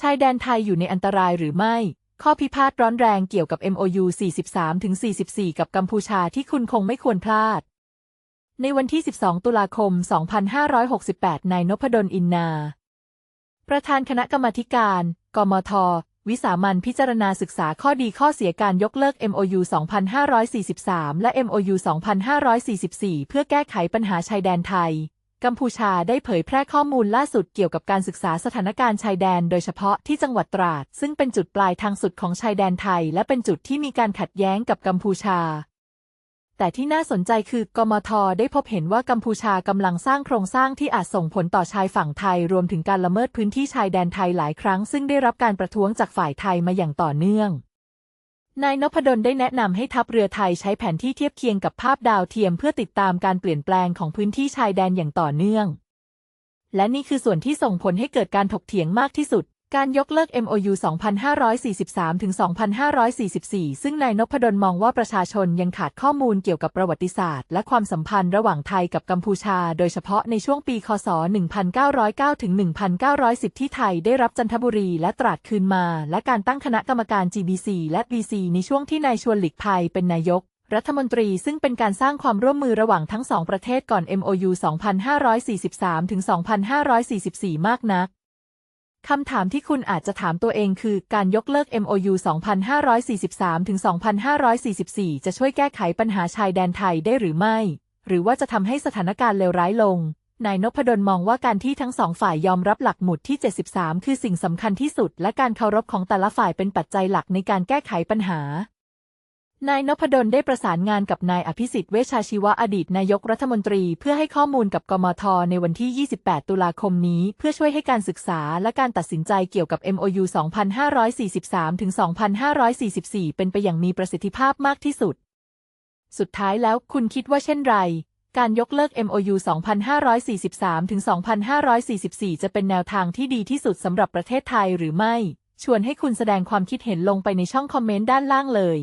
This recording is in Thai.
ชายแดนไทยอยู่ในอันตรายหรือไม่ ข้อพิพาทร้อนแรงเกี่ยวกับ MOU 43-44 กับกัมพูชาที่คุณคงไม่ควรพลาด ในวันที่ 12 ตุลาคม 2568 นายนพดลอินนา ประธานคณะกรรมการ กมท วิสามันพิจารณาศึกษาข้อดีข้อเสียการยกเลิก MOU 2543 และ MOU 2544 เพื่อแก้ไขปัญหาชายแดนไทย กัมพูชาได้เผยแพร่ข้อมูลล่าสุดเกี่ยวกับการศึกษาสถานการณ์ชายแดนโดยเฉพาะที่จังหวัดตราด ซึ่งเป็นจุดปลายทางสุดของชายแดนไทย และเป็นจุดที่มีการขัดแย้งกับกัมพูชา แต่ที่น่าสนใจคือกมทได้พบเห็นว่ากัมพูชากำลังสร้างโครงสร้างที่อาจส่งผลต่อชายฝั่งไทย รวมถึงการละเมิดพื้นที่ชายแดนไทยหลายครั้ง ซึ่งได้รับการประท้วงจากฝ่ายไทยมาอย่างต่อเนื่อง นายนพดลได้แนะนำให้ทัพเรือไทยใช้แผนที่เทียบเคียงกับภาพดาวเทียมเพื่อติดตามการเปลี่ยนแปลงของพื้นที่ชายแดนอย่างต่อเนื่อง และนี่คือส่วนที่ส่งผลให้เกิดการถกเถียงมากที่สุด การยกเลิก MOU 2543 ถึง 2544 ซึ่งนายนพดลมองว่าประชาชนยังขาดข้อมูลเกี่ยวกับประวัติศาสตร์ และความสัมพันธ์ระหว่างไทยกับกัมพูชา โดยเฉพาะในช่วงปี คศ 1909 ถึง 1910 ที่ไทยได้รับจันทบุรีและตราดคืนมา และการตั้งคณะกรรมการ GBC และ BC ในช่วงที่นายชวนหลีกภัยเป็นนายกรัฐมนตรีซึ่งเป็นการสร้างความร่วมมือระหว่างทั้งสองประเทศก่อน MOU 2543 ถึง 2544 มากนัก คำถามที่คุณอาจจะถามตัวเองคือการยกเลิก MOU 2543ถึง2544 จะช่วยแก้ไขปัญหาชายแดนไทยได้หรือไม่ หรือว่าจะทำให้สถานการณ์เลวร้ายลง นายนพดลมองว่าการที่ทั้งสองฝ่ายยอมรับหลักหมุดที่ 73 คือสิ่งสำคัญที่สุด และการเคารพของแต่ละฝ่ายเป็นปัจจัยหลักในการแก้ไขปัญหา นายนพดลได้ประสานงานกับนายอภิสิทธิ์เวชชาชีวะอดีตนายกรัฐมนตรีเพื่อให้ข้อมูลกับกมทในวันที่ 28 ตุลาคมนี้ เพื่อช่วยให้การศึกษาและการตัดสินใจเกี่ยวกับ MOU 2543ถึง2544 เป็นไปอย่างมีประสิทธิภาพมากที่สุด สุดท้ายแล้วคุณคิดว่าเช่นไร การยกเลิก MOU 2543ถึง2544 จะเป็นแนวทางที่ดีที่สุดสำหรับประเทศไทยหรือไม่ ชวนให้คุณแสดงความคิดเห็นลงไปในช่องคอมเมนต์ด้านล่างเลย